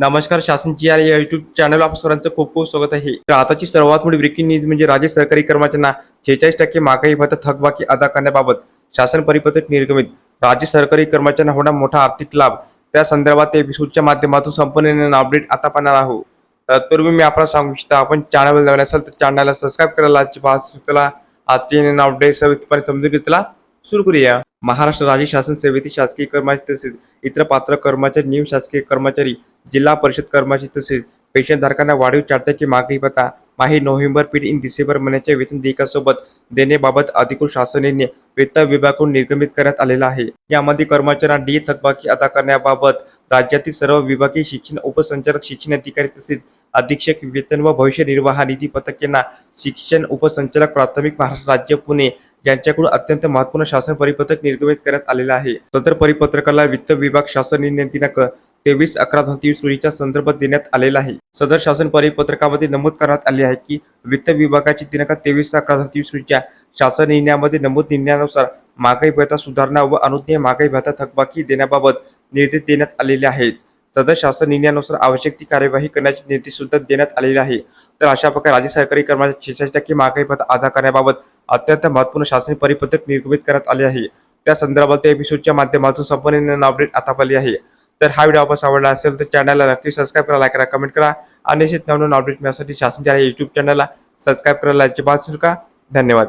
नमस्कार शासनची या YouTube channel आप खूप खूप स्वागत आहे. तर आताची सर्वात मोठी ब्रेकिंग न्यूज म्हणजे राज्य सरकारी कर्मचाऱ्यांना शेहेचाळीस टक्के महागाई भत्ता थकबाकी अदा करण्याबाबत शासन परिपत्रक निर्गमित. राज्य सरकारी कर्मचाऱ्यांना होणार मोठा आर्थिक लाभ. त्या संदर्भात एपिसोडच्या माध्यमातून संपूर्ण अपडेट आता पाहणार आहोत. तत्पूर्वी मी आपल्याला सांगू इच्छितो आपण चॅनल नवीन असाल तर चॅनलला सबस्क्राईब करायला आजची पाहता आजचे अपडेट सविस्तरपणे समजून घेतला सुरू करूया. महाराष्ट्र राज्य शासन सेवेतील शासकीय कर्मचारी तसेच इतर पात्र कर्मचारी निम शासकीय कर्मचारी जिल्हा परिषद कर्मचारी तसेच पेन्शनधारकांना वाढीव चार मागणी पत्ता भत्ता माही नोव्हेंबर पीठ इन डिसेंबर महिन्याच्या वेतन देयकासोबत देण्याबाबत अधिकृत शासनाने वित्त विभागाकडून निर्गमित करण्यात आलेला आहे. यामध्ये कर्मचाऱ्यांना डी थकबाकी अदा करण्याबाबत राज्यातील सर्व विभागीय शिक्षण उपसंचालक शिक्षण अधिकारी तसेच अधीक्षक वेतन व भविष्य निर्वाह निधी पथक यांना शिक्षण उपसंचालक प्राथमिक महाराष्ट्र राज्य पुणे यांच्याकडून अत्यंत महत्त्वपूर्ण शासन परिपत्रक निर्गमित करण्यात आलेलं आहे. सदर परिपत्रकाला वित्त विभाग शासन निर्णय दिनांक तेवीस अकरा दोन तेवीस रोजीच्या संदर्भात देण्यात आलेला आहे. सदर शासन परिपत्रकामध्ये नमूद करण्यात आले आहे की वित्त विभागाची दिनांक तेवीस अकरा दोन रोजीच्या शासन निर्णयामध्ये नमूद निर्णयानुसार महागाई भत्ता सुधारणा व अनुज्ञेय महागाई भत्ता थकबाकी देण्याबाबत निर्देश देण्यात आलेले आहेत. सदर शासन निर्णयानुसार आवश्यक ती कार्यवाही करण्याचे निर्देश सुद्धा देण्यात आलेले आहे. तर अशा प्रकारे राज्य सरकारी कर्मचारी शेहेचाळीस टक्के महागाई भत्ता अदा करण्याबाबत अत्यंत महत्त्वपूर्ण शासन परिपत्रक निर्गमित करण्यात आले आहे. त्या संदर्भात त्या एपिसोडच्या माध्यमातून संपूर्ण अपडेट आता पाहिली आहे. तर हा व्हिडिओ आपण आवडला असेल तर चॅनलला नक्की सबस्क्राईब करा लाईक करा कमेंट करा. आणि असेच नवनवीन अपडेट मिळण्यासाठी शासनच्या यूट्यूब चॅनलला सबस्क्राईब करायला अजिबात सुरू का धन्यवाद.